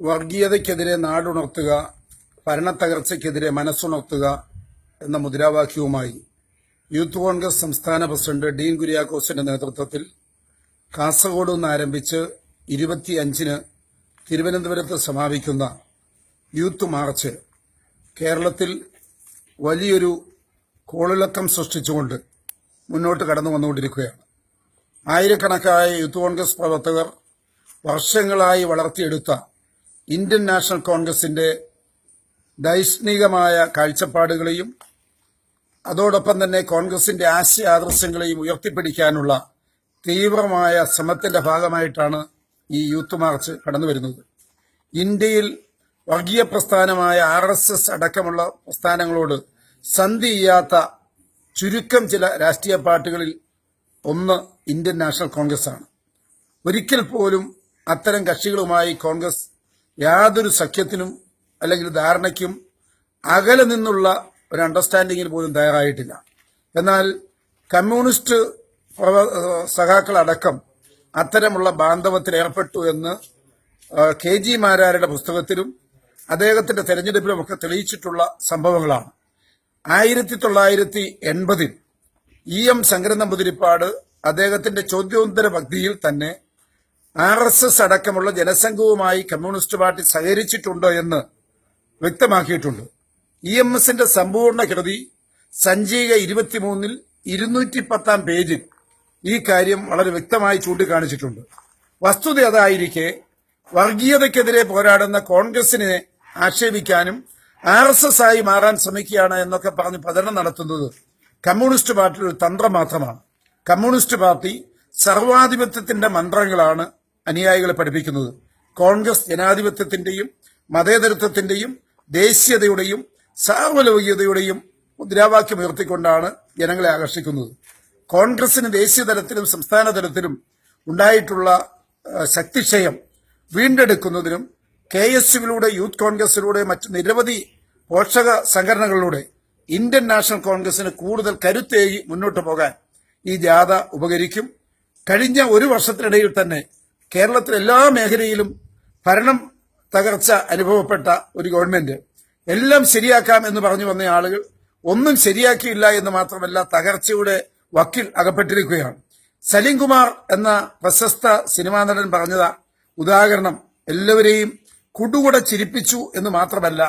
വർഗീയതയ്ക്കെതിരെ നാടുണർത്തുക ഭരണത്തകർച്ചയ്ക്കെതിരെ മനസ്സുണർത്തുക എന്ന മുദ്രാവാക്യവുമായി യൂത്ത് കോൺഗ്രസ് സംസ്ഥാന പ്രസിഡന്റ് ഡീൻ കുര്യാക്കോസിന്റെ നേതൃത്വത്തിൽ കാസർഗോഡ് നിന്ന് ആരംഭിച്ച് ഇരുപത്തിയഞ്ചിന് തിരുവനന്തപുരത്ത് സമാപിക്കുന്ന യൂത്ത് മാർച്ച് കേരളത്തിൽ വലിയൊരു കോളിളക്കം സൃഷ്ടിച്ചുകൊണ്ട് മുന്നോട്ട് കടന്നു വന്നുകൊണ്ടിരിക്കുകയാണ് ആയിരക്കണക്കായ യൂത്ത് കോൺഗ്രസ് പ്രവർത്തകർ വർഷങ്ങളായി വളർത്തിയെടുത്ത ഇന്ത്യൻ നാഷണൽ കോൺഗ്രസിന്റെ ദൈഷ്ണികമായ കാഴ്ചപ്പാടുകളെയും അതോടൊപ്പം തന്നെ കോൺഗ്രസിന്റെ ആശയ ആദർശങ്ങളെയും ഉയർത്തിപ്പിടിക്കാനുള്ള തീവ്രമായ ശ്രമത്തിന്റെ ഭാഗമായിട്ടാണ് ഈ യൂത്ത് മാർച്ച് കടന്നു വരുന്നത് ഇന്ത്യയിൽ വർഗീയ പ്രസ്ഥാനമായ ആർ എസ് എസ് അടക്കമുള്ള പ്രസ്ഥാനങ്ങളോട് സന്ധി ചെയ്യാത്ത ചുരുക്കം ചില രാഷ്ട്രീയ പാർട്ടികളിൽ ഒന്ന് ഇന്ത്യൻ നാഷണൽ കോൺഗ്രസ് ആണ്. ഒരിക്കൽ പോലും അത്തരം കക്ഷികളുമായി കോൺഗ്രസ് യാതൊരു സഖ്യത്തിനും അല്ലെങ്കിൽ ധാരണയ്ക്കും അകലെ നിന്നുള്ള ഒരു അണ്ടർസ്റ്റാൻഡിങ്ങിന് പോലും തയ്യാറായിട്ടില്ല. എന്നാൽ കമ്മ്യൂണിസ്റ്റ് സഖാക്കളടക്കം അത്തരമുള്ള ബാന്ധവത്തിൽ ഏർപ്പെട്ടു എന്ന് കെ ജി മാരാരുടെ പുസ്തകത്തിലും അദ്ദേഹത്തിന്റെ തെരഞ്ഞെടുപ്പിലും ഒക്കെ തെളിയിച്ചിട്ടുള്ള സംഭവങ്ങളാണ്. ആയിരത്തി തൊള്ളായിരത്തി എൺപതിൽ ഇ എം ശങ്കരൻ അദ്ദേഹത്തിന്റെ ചോദ്യോത്തര ഭക്തിയിൽ തന്നെ ആർ എസ് എസ് അടക്കമുള്ള ജനസംഘവുമായി കമ്മ്യൂണിസ്റ്റ് പാർട്ടി സഹകരിച്ചിട്ടുണ്ടോ എന്ന് വ്യക്തമാക്കിയിട്ടുണ്ട്. ഇ എം എസിന്റെ സമ്പൂർണ കൃതി സഞ്ചിക ഇരുപത്തിമൂന്നിൽ ഇരുന്നൂറ്റി പത്താം പേജിൽ ഈ കാര്യം വളരെ വ്യക്തമായി ചൂണ്ടിക്കാണിച്ചിട്ടുണ്ട്. വസ്തുത അതായിരിക്കെ വർഗീയതയ്ക്കെതിരെ പോരാടുന്ന കോൺഗ്രസിനെ ആക്ഷേപിക്കാനും ആർ എസ് എസ് ആയി മാറാൻ ശ്രമിക്കുകയാണ് എന്നൊക്കെ പറഞ്ഞ് പ്രചരണം നടത്തുന്നത് കമ്മ്യൂണിസ്റ്റ് പാർട്ടിയുടെ തന്ത്രം മാത്രമാണ്. കമ്മ്യൂണിസ്റ്റ് പാർട്ടി സർവാധിപത്യത്തിന്റെ മന്ത്രങ്ങളാണ് അനുയായികളെ പഠിപ്പിക്കുന്നത്. കോൺഗ്രസ് ജനാധിപത്യത്തിന്റെയും മതേതരത്വത്തിന്റെയും ദേശീയതയുടെയും സാർവലൗകികതയുടെയും മുദ്രാവാക്യം ഉയർത്തിക്കൊണ്ടാണ് ജനങ്ങളെ ആകർഷിക്കുന്നത്. കോൺഗ്രസിന് ദേശീയ തലത്തിലും സംസ്ഥാന തലത്തിലും ഉണ്ടായിട്ടുള്ള ശക്തിക്ഷയം വീണ്ടെടുക്കുന്നതിനും കെ എസ് യുവിലൂടെ യൂത്ത് കോൺഗ്രസിലൂടെ മറ്റ് നിരവധി പോഷക സംഘടനകളിലൂടെ ഇന്ത്യൻ നാഷണൽ കോൺഗ്രസിന് കൂടുതൽ കരുത്തേകി മുന്നോട്ട് പോകാൻ ഈ ജാഥ ഉപകരിക്കും. കഴിഞ്ഞ ഒരു വർഷത്തിനിടയിൽ തന്നെ കേരളത്തിലെ എല്ലാ മേഖലയിലും ഭരണം തകർച്ച അനുഭവപ്പെട്ട ഒരു ഗവൺമെന്റ്. എല്ലാം ശരിയാക്കാം എന്ന് പറഞ്ഞു വന്ന ആളുകൾ ഒന്നും ശരിയാക്കിയില്ല എന്ന് മാത്രമല്ല തകർച്ചയുടെ വക്കിൽ അകപ്പെട്ടിരിക്കുകയാണ്. സലീം കുമാർ എന്ന പ്രശസ്ത സിനിമാ നടൻ പറഞ്ഞത് ഉദാഹരണം എല്ലാവരെയും കുടുകുട ചിരിപ്പിച്ചു എന്ന് മാത്രമല്ല